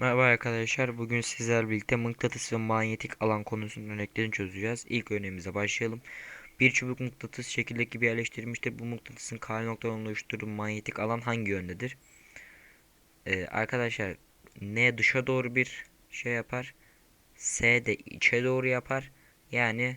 Merhaba arkadaşlar. Bugün sizler birlikte mıknatıs ve manyetik alan konusunun örneklerini çözeceğiz. İlk örneğimize başlayalım. Bir çubuk mıknatıs şekildeki gibi yerleştirilmiştir. Bu mıknatısın kare noktalarını oluşturduğu manyetik alan hangi yöndedir? Ee, arkadaşlar N dışa doğru bir şey yapar. S de içe doğru yapar. Yani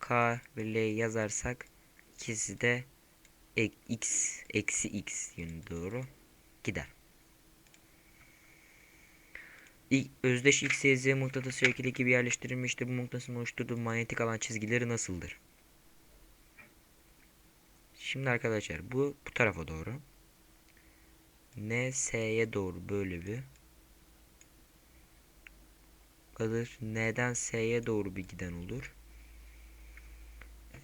K ve L yazarsak ikisi de x eksi x yönü doğru gider. İ- Özdeş Y, Z mıknatıs şekli gibi yerleştirilmiştir. Bu mıknatısın oluşturduğu manyetik alan çizgileri nasıldır? Şimdi arkadaşlar bu bu tarafa doğru. N S'ye doğru böyle bir alır. N'den S'ye doğru bir giden olur.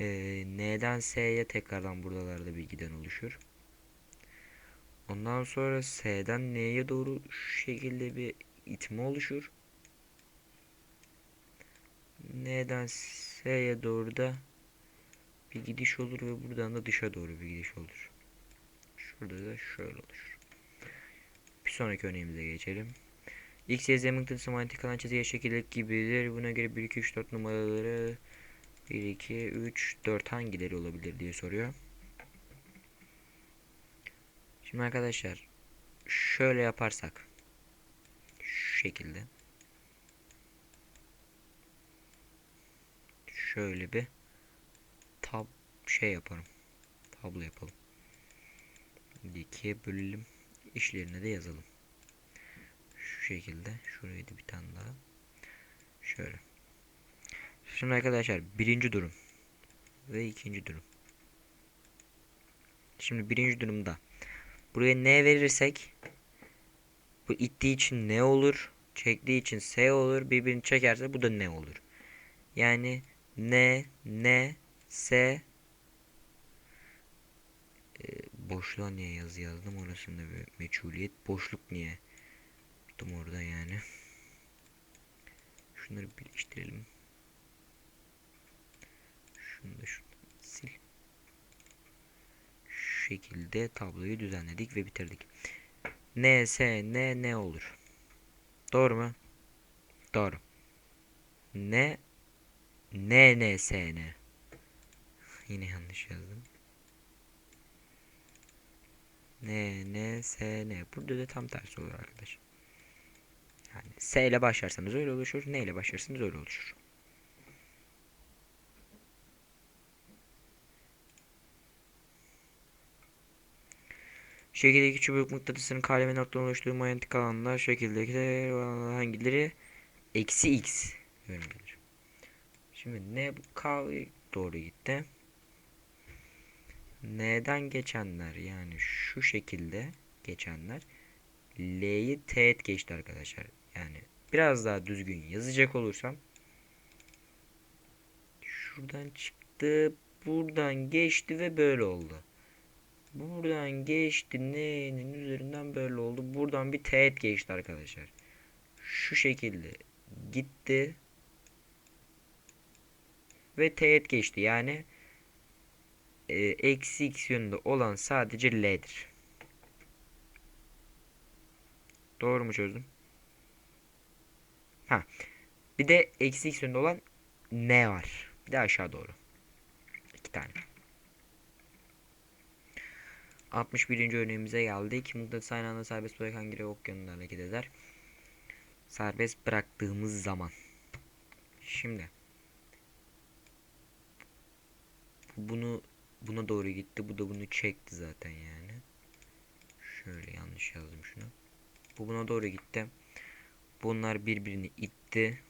Ee, N'den S'ye tekrardan buralarda bir giden oluşur. Ondan sonra S'den N'ye doğru şu şekilde bir itme oluşur. N'den S'ye doğru da bir gidiş olur ve buradan da dışa doğru bir gidiş olur. Şurada da şöyle olur. Bir sonraki örneğimize geçelim. X, Y, Z mıknatısı manyetik alan çizgiye şekillik gibidir. Buna göre 1, 2, 3, 4 numaraları 1, 2, 3, 4 hangileri olabilir diye soruyor. Şimdi arkadaşlar şöyle yaparsak şekilde. Şöyle bir tab şey yaparım. Tablo yapalım. İkiye bölelim. İşlerine de yazalım. Şu şekilde. Şuraya da bir tane daha. Şöyle. Şimdi arkadaşlar birinci durum ve ikinci durum. Şimdi birinci durumda buraya ne verirsek bu ittiği için ne olur? Çektiği için S olur. Birbirini çekerse bu da ne olur? Yani ne, ne, S e, boşluğa niye yazı yazdım orasında bir meçhuliyet. Boşluk niye? Tuttum orada yani. Şunları birleştirelim. Şunu da şunu sil. Şu şekilde tabloyu düzenledik ve bitirdik. N, S, N, ne olur? Doğru mu? Doğru. Ne, N, N, S, N. Yine yanlış yazdım. N, N, S, N. Burada da tam tersi olur arkadaş. Yani S ile başlarsanız öyle oluşur. N ile başlarsanız öyle oluşur. Şekildeki çubuk mıknatısının kare ve noktadan oluşturduğu manyetik alanlar şekildeki de hangileri? Eksi x yönündedir. Şimdi ne k doğru gitti. N'den geçenler yani şu şekilde geçenler L'yi teğet geçti arkadaşlar. Yani biraz daha düzgün yazacak olursam şuradan çıktı buradan geçti ve böyle oldu. Buradan geçti. N'nin üzerinden böyle oldu. Buradan bir teğet geçti arkadaşlar. Şu şekilde gitti. Ve teğet geçti. Yani e, eksi x yönünde olan sadece L'dir. Doğru mu çözdüm? Ha. Bir de eksi x yönünde olan N var. Bir de aşağı doğru. İki tane. 61. örneğimize geldik. Mıknatıs aynı anda serbest bırakan geri ok yönünde hareket eder. Serbest bıraktığımız zaman. Şimdi. Bunu buna doğru gitti. Bu da bunu çekti zaten yani. Şöyle yanlış yazdım şunu. Bu buna doğru gitti. Bunlar birbirini itti.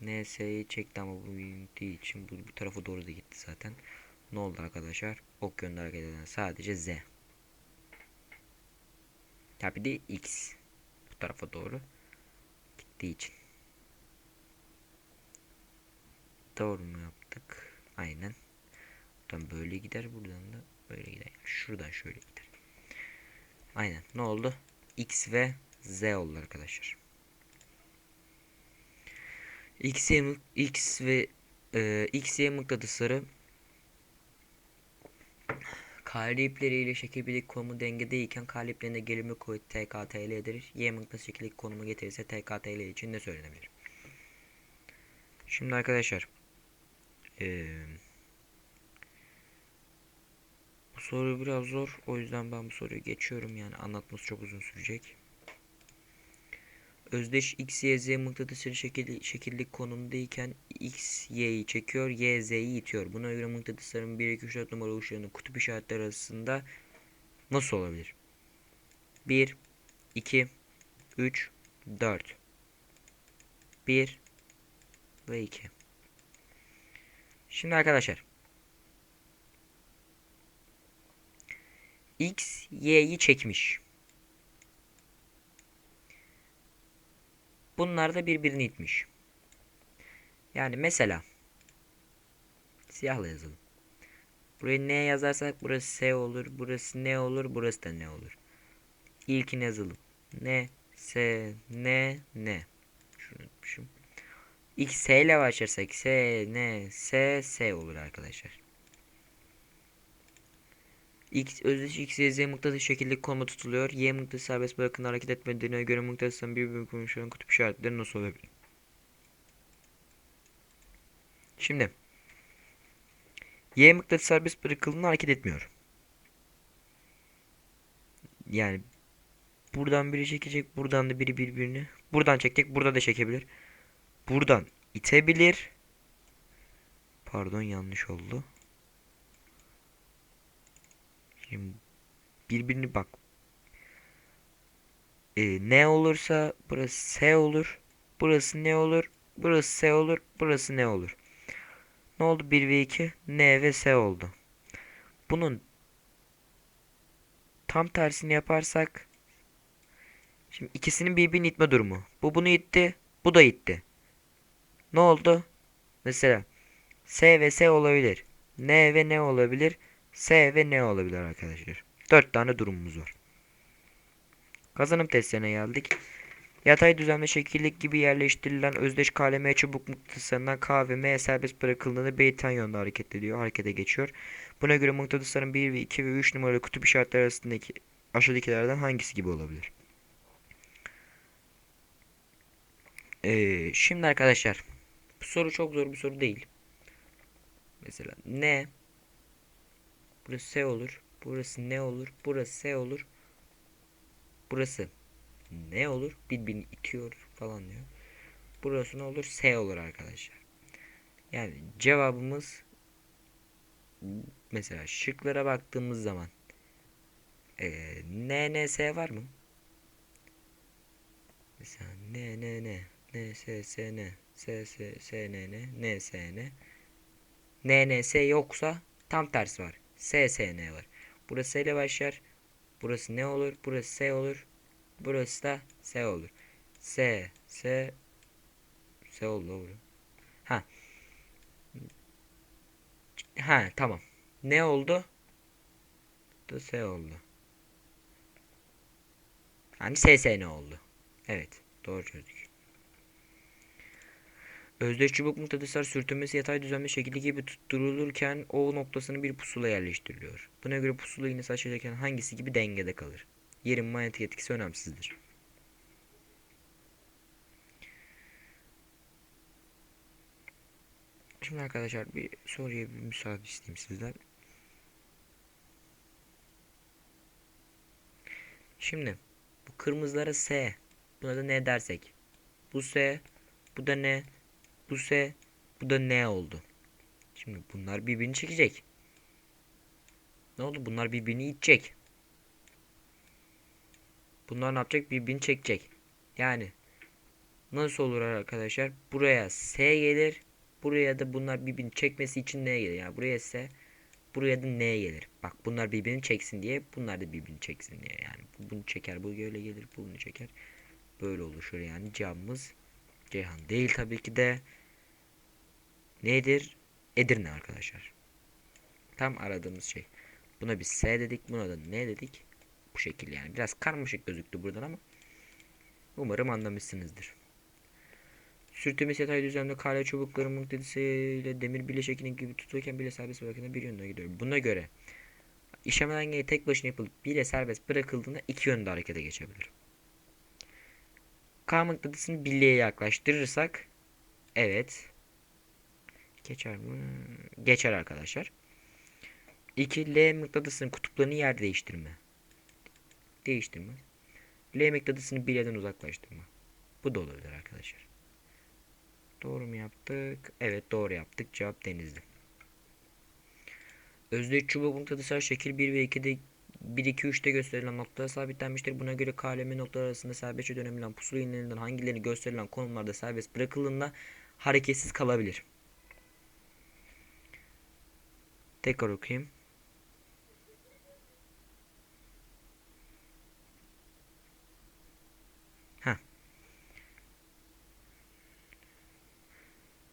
NS'yi çekti ama bu ittiği için bu, bu tarafa doğru da gitti zaten. Ne oldu arkadaşlar? Ok yönünde hareket eden sadece Z. Tabi de X. Bu tarafa doğru gittiği için. Doğru mu yaptık? Aynen. Buradan böyle gider. Buradan da böyle gider. Şuradan şöyle gider. Aynen. Ne oldu? X ve Z oldu arkadaşlar. X, y, X ve e, X, Y mıknatısları Kale ipleriyle konumu dengedeyken kale iplerinde gerilme kuvveti TKTL'dir. Y mıknatıs şekillik konumu getirirse TKTL için ne söylenebilir? Şimdi arkadaşlar eee, bu soru biraz zor. O yüzden ben bu soruyu geçiyorum. Yani anlatması çok uzun sürecek. Özdeş x, y, z mıknatısları şekil, şekillik konumdayken x, y'yi çekiyor, y, z'yi itiyor. Buna göre mıknatısların 1, 2, 3, 4 numaralı uçlarının kutup işaretleri arasında nasıl olabilir? 1, 2, 3, 4. 1 ve 2. Şimdi arkadaşlar. X, y'yi çekmiş. Bunlar da birbirini itmiş. Yani mesela siyahla yazalım. Buraya ne yazarsak burası S olur, burası ne olur, burası da ne olur. İlkini yazalım. Ne, S, ne, ne. Şunu unutmuşum. X S ile başlarsak S, ne, S, S olur arkadaşlar. X özdeş X, Y, Z mıknatıs şekilde konuma tutuluyor. Y mıknatıs serbest bırakın hareket etmediğine göre mıknatısın bir bölüm konuşan kutup işaretleri nasıl olabilir? Şimdi Y mıknatıs serbest bırakıldığında hareket etmiyor. Yani buradan biri çekecek, buradan da biri birbirini. Buradan çekecek, burada da çekebilir. Buradan itebilir. Pardon yanlış oldu. Şimdi birbirini bak. Ee, ne olursa burası S olur. Burası ne olur? Burası S olur. Burası ne olur? Ne oldu? 1 ve 2 N ve S oldu. Bunun tam tersini yaparsak şimdi ikisinin birbirini itme durumu. Bu bunu itti. Bu da itti. Ne oldu? Mesela S ve S olabilir. N ve ne olabilir? S ve N olabilir arkadaşlar. 4 tane durumumuz var. Kazanım testlerine geldik. Yatay düzenli şekillik gibi yerleştirilen özdeş KLM çubuk mıknatıslarından K ve M serbest bırakıldığında beytan yönde hareket ediyor, harekete geçiyor. Buna göre mıknatısların 1 ve 2 ve 3 numaralı kutup işaretleri arasındaki aşağıdakilerden hangisi gibi olabilir? Ee, şimdi arkadaşlar bu soru çok zor bir soru değil. Mesela ne Burası S olur. Burası ne olur? Burası S olur. Burası ne olur? Birbirini itiyor falan diyor. Burası ne olur? S olur arkadaşlar. Yani cevabımız mesela şıklara baktığımız zaman ee, N, N, S var mı? Mesela N, N, N, N, S, S, N, S, S, S, N, N, N, S, N, N, N, S yoksa tam tersi var. S, S, N var. Burası S ile başlar. Burası ne olur? Burası S olur. Burası da S olur. S, S, S oldu doğru. Ha. Ha tamam. Ne oldu? Da S oldu. Yani S, S ne oldu? Evet. Doğru çözdük. Özdeş çubuk mıknatıslar sürtünmesi yatay düzenli şekilde gibi tutturulurken O noktasını bir pusula yerleştiriliyor. Buna göre pusula iğnesi aşağıdaki hangisi gibi dengede kalır? Yerin manyetik etkisi önemsizdir. Şimdi arkadaşlar bir soruya bir müsaade isteyeyim sizden. Şimdi bu kırmızılara S, buna da ne dersek? Bu S, bu da ne? Bu S, bu da N oldu. Şimdi bunlar birbirini çekecek. Ne oldu? Bunlar birbirini itecek. Bunlar ne yapacak? Birbirini çekecek. Yani nasıl olur arkadaşlar? Buraya S gelir. Buraya da bunlar birbirini çekmesi için N gelir. Yani buraya S, buraya da N gelir. Bak bunlar birbirini çeksin diye, bunlar da birbirini çeksin diye. Yani bunu çeker, bu böyle gelir, bunu çeker. Böyle oluşur yani camımız Ceyhan değil tabii ki de nedir? Edirne arkadaşlar. Tam aradığımız şey. Buna bir S dedik. Buna da ne dedik? Bu şekil yani. Biraz karmaşık gözüktü buradan ama umarım anlamışsınızdır. Sürtünmesi yatay düzlemde kare çubukların ile demir bileşikinin gibi tutulurken bile serbest bırakında bir yönde gidiyor. Buna göre işlem dengeli tek başına yapılıp 1'e serbest bırakıldığında iki yönde harekete geçebilir. K mıknatısını birliğe yaklaştırırsak evet geçer mi? Geçer arkadaşlar. 2 L mıknatısının kutuplarını yer değiştirme. Değiştirme. L mıknatısını bilyeden uzaklaştırma. Bu da olabilir arkadaşlar. Doğru mu yaptık? Evet doğru yaptık. Cevap denizli. Özdeş çubuk mıknatıslar şekil 1 ve 2'de 1, 2, 3'te gösterilen noktalara sabitlenmiştir. Buna göre KLM noktalar arasında serbestçe dönebilen pusula iğnelerinden hangilerini gösterilen konumlarda serbest bırakıldığında hareketsiz kalabilir. Tekrar okuyayım. Heh.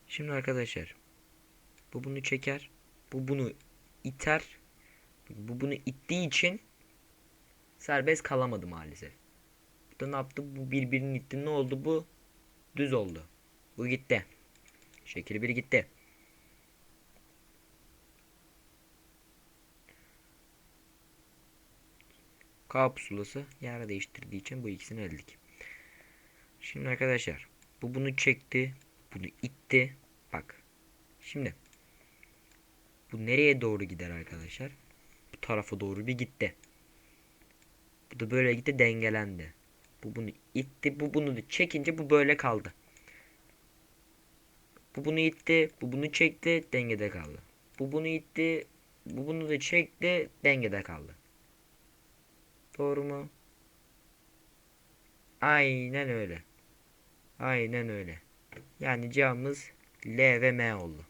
Şimdi arkadaşlar bu bunu çeker. Bu bunu iter. Bu bunu ittiği için serbest kalamadı maalesef. Bu da ne yaptı? Bu birbirini itti. Ne oldu bu? Düz oldu. Bu gitti. Şekil bir gitti. K pusulası yer değiştirdiği için bu ikisini eldik. Şimdi arkadaşlar bu bunu çekti. Bunu itti. Bak. Şimdi bu nereye doğru gider arkadaşlar? Bu tarafa doğru bir gitti. Bu da böyle gitti dengelendi. Bu bunu itti. Bu bunu da çekince bu böyle kaldı. Bu bunu itti. Bu bunu çekti. Dengede kaldı. Bu bunu itti. Bu bunu da çekti. Dengede kaldı. Doğru mu? Aynen öyle. Aynen öyle. Yani cevabımız L ve M oldu.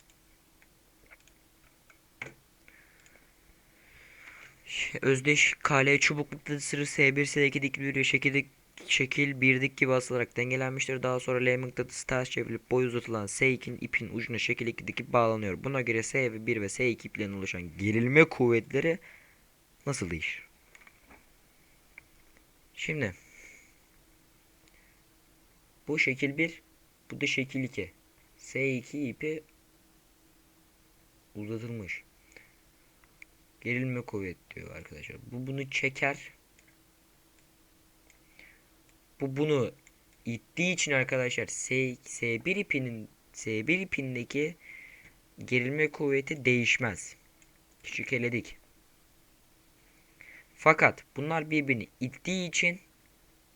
Özdeş KL çubuk mıknatısı S1 S2 dikili bir şekilde şekil birdik gibi asılarak dengelenmiştir. Daha sonra L mıknatısı ters çevrilip boy uzatılan S2'nin ipin ucuna şekil 2 dikip bağlanıyor. Buna göre S ve 1 ve S2 iplerinden oluşan gerilme kuvvetleri nasıl değişir? Şimdi bu şekil 1 bu da şekil 2. S2 ipi uzatılmış. Gerilme kuvvet diyor arkadaşlar. Bu bunu çeker. Bu bunu ittiği için arkadaşlar S, S1 ipinin S1 ipindeki gerilme kuvveti değişmez. Küçük eledik. Fakat bunlar birbirini ittiği için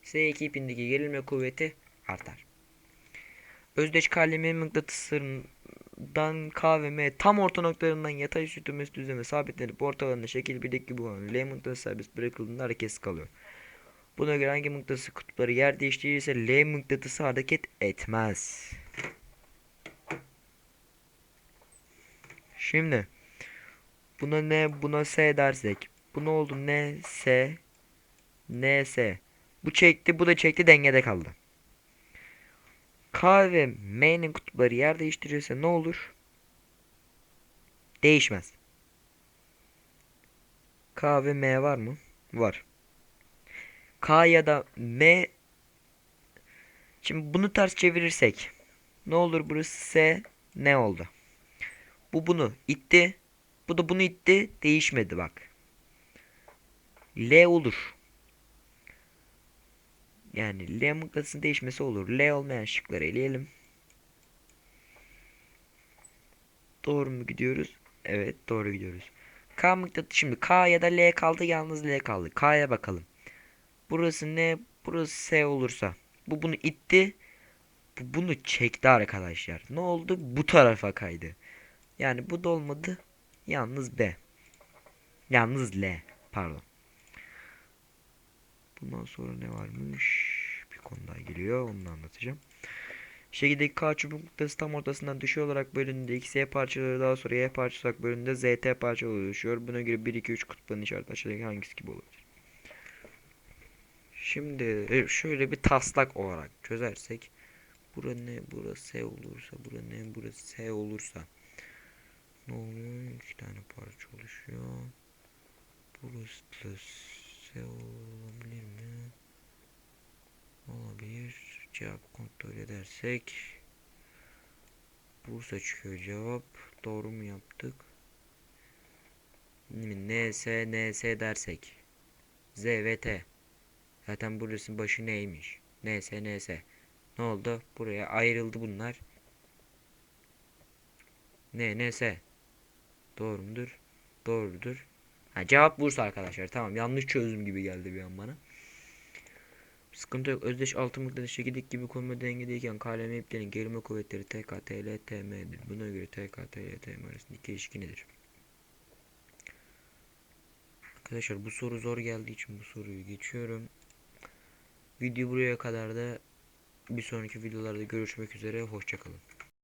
S2 ipindeki gerilme kuvveti artar. Özdeş kalemi mıknatıslarından K ve M tam orta noktalarından yatay sürtünmesi düzleme sabitlenip ortalarında şekil 1'deki gibi olan L mıknatısı serbest bırakıldığında hareketsiz kalıyor. Buna göre hangi mıknatısı kutupları yer değiştirirse L mıknatısı hareket etmez. Şimdi buna ne buna S dersek bu ne oldu ne S ne S bu çekti bu da çekti dengede kaldı. K ve M'nin kutupları yer değiştiriyorsa ne olur? Değişmez. K ve M var mı? Var. K ya da M Şimdi bunu ters çevirirsek ne olur burası S ne oldu? Bu bunu itti. Bu da bunu itti. Değişmedi bak. L olur. Yani L mıknatısın değişmesi olur. L olmayan şıkları eleyelim. Doğru mu gidiyoruz? Evet doğru gidiyoruz. K mıknatısı şimdi K ya da L kaldı yalnız L kaldı. K'ya bakalım. Burası ne? Burası S olursa. Bu bunu itti. Bu bunu çekti arkadaşlar. Ne oldu? Bu tarafa kaydı. Yani bu da olmadı. Yalnız B. Yalnız L. Pardon. Bundan sonra ne varmış? Bir konu daha geliyor. Onu da anlatacağım. Şekildeki K çubuk noktası tam ortasından düşüyor olarak bölündüğünde X Y parçaları daha sonra Y parçası olarak bölündüğünde ZT parçaları oluşuyor. Buna göre 1, 2, 3 kutupların işareti aşağıdaki hangisi gibi olabilir? Şimdi e, şöyle bir taslak olarak çözersek Bura ne? Burası S olursa, bura ne? Burası S olursa ne oluyor? İki tane parça oluşuyor. Burası da S olabilir mi? Olabilir. Cevap kontrol edersek Bursa çıkıyor cevap. Doğru mu yaptık? NS NS dersek Z ve T. Zaten burasının başı neymiş? NS NS. Ne oldu? Buraya ayrıldı bunlar. N NS. Doğru mudur? Doğrudur. Ha, cevap Bursa arkadaşlar. Tamam yanlış çözdüm gibi geldi bir an bana. Sıkıntı yok. Özdeş altı mıknatıs çekirdek gibi konuma dengedeyken KLM iplerin gerilme kuvvetleri TK, TL, TM'dir. Buna göre TK, TL, TM arasındaki ilişki nedir? Arkadaşlar bu soru zor geldiği için bu soruyu geçiyorum. Video buraya kadar da bir sonraki videolarda görüşmek üzere. Hoşçakalın.